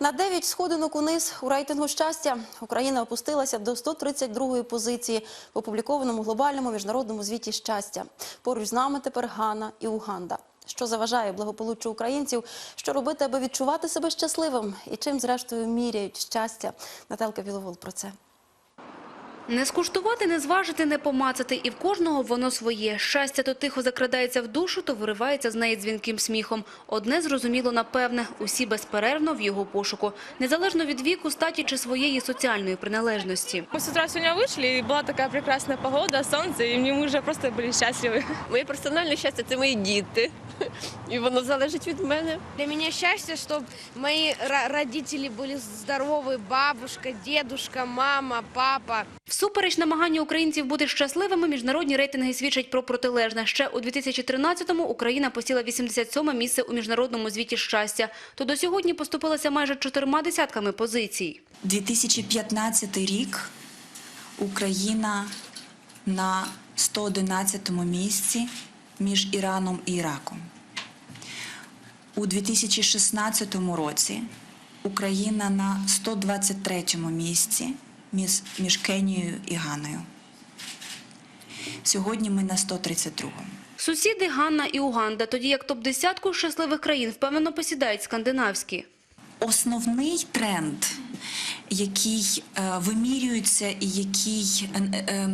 На 9 сходинок униз у рейтингу щастя Україна опустилася до 132-ї позиції в опублікованому глобальному міжнародному звіті щастя. Поруч з нами тепер Гана і Уганда. Що заважає благополуччю українців? Що робити, аби відчувати себе щасливим? І чим, зрештою, міряють щастя? Наталка Біловол про це. Не скуштувати, не зважити, не помацати. І в кожного воно своє. Щастя то тихо закрадається в душу, то виривається з неї дзвінким сміхом. Одне зрозуміло напевне – усі безперервно в його пошуку. Незалежно від віку, статі чи своєї соціальної приналежності. Мы с утра сегодня вышли, и была такая прекрасная погода, солнце, и мне мы уже просто были счастливы. Моє персональне щастя це мої діти. І воно залежить від мене. Для меня счастье, чтобы мои ро- родители были здоровы, бабушка, дедушка, мама, папа. Всупереч намагання українців бути щасливими, міжнародні рейтинги свідчать про протилежне. Ще у 2013-му Україна посіла 87-ме місце у міжнародному звіті щастя. То до сьогодні поступилася майже чотирма десятками позицій. 2015 рік Україна на 111 місці між Іраном і Іраком. У 2016 році Україна на 123 місці між, Кенією і Ганою. Сьогодні ми на 132. Сусіди Ганна і Уганда, тоді як топ-десятку щасливих країн впевнено посідають скандинавські. Основний тренд, який е, вимірюється і який е, е,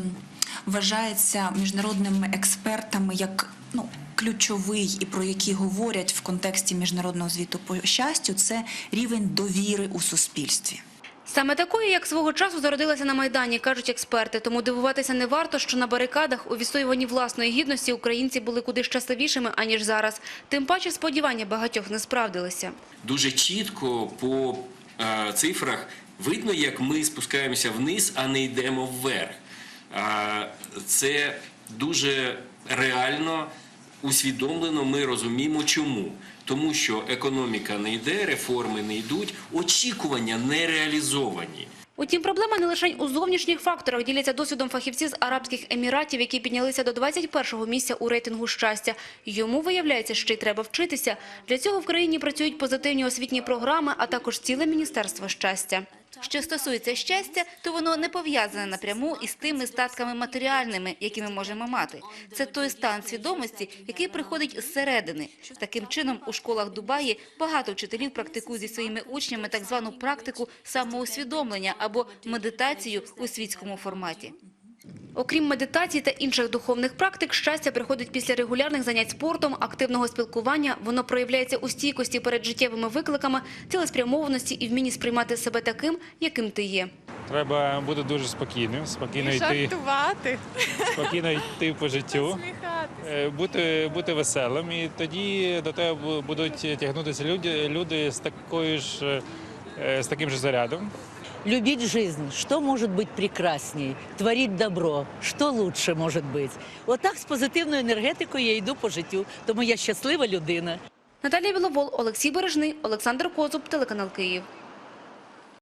вважається міжнародними експертами як ну, ключовий і про який говорять в контексті міжнародного звіту по щастю, це рівень довіри у суспільстві. Саме такою, як свого часу зародилася на Майдані, кажуть експерти. Тому дивуватися не варто, що на барикадах у відстоюванні власної гідності українці були куди щасливішими, аніж зараз. Тим паче сподівання багатьох не справдилися. дуже чітко по е, цифрах видно, як ми спускаємося вниз, а не йдемо вверх. Е, це дуже реально усвідомлено. Ми розуміємо, чому. Тому що економіка не йде, реформи не йдуть, очікування не реалізовані. Утім, проблема не лише у зовнішніх факторах. Діляться досвідом фахівці з Арабських Еміратів, які піднялися до 21-го місця у рейтингу щастя. Йому, виявляється, ще й треба вчитися. Для цього в країні працюють позитивні освітні програми, а також ціле Міністерство щастя. Що стосується щастя, то воно не пов'язане напряму із тими статками матеріальними, які ми можемо мати. Це той стан свідомості, який приходить зсередини. Таким чином, у школах Дубаї багато вчителів практикують зі своїми учнями так звану практику самоусвідомлення або медитацію у світському форматі. Окрім медитації та інших духовних практик, щастя приходить після регулярних занять спортом, активного спілкування. Воно проявляється у стійкості перед життєвими викликами, цілеспрямованості і вмінні сприймати себе таким, яким ти є. Треба бути дуже спокійним, спокійно І йти, жартувати, спокійно йти по життю, е, бути, бути веселим, і тоді до тебе будуть тягнутися люди, люди з такою ж е, з таким же зарядом. Любить жизнь. Что может быть прекрасней? Творить добро. Що лучше может быть? Отак з позитивною енергетикою я йду по життю. Тому я щаслива людина. Наталія Біловол, Олексій Бережний, Олександр Козуб, телеканал Київ.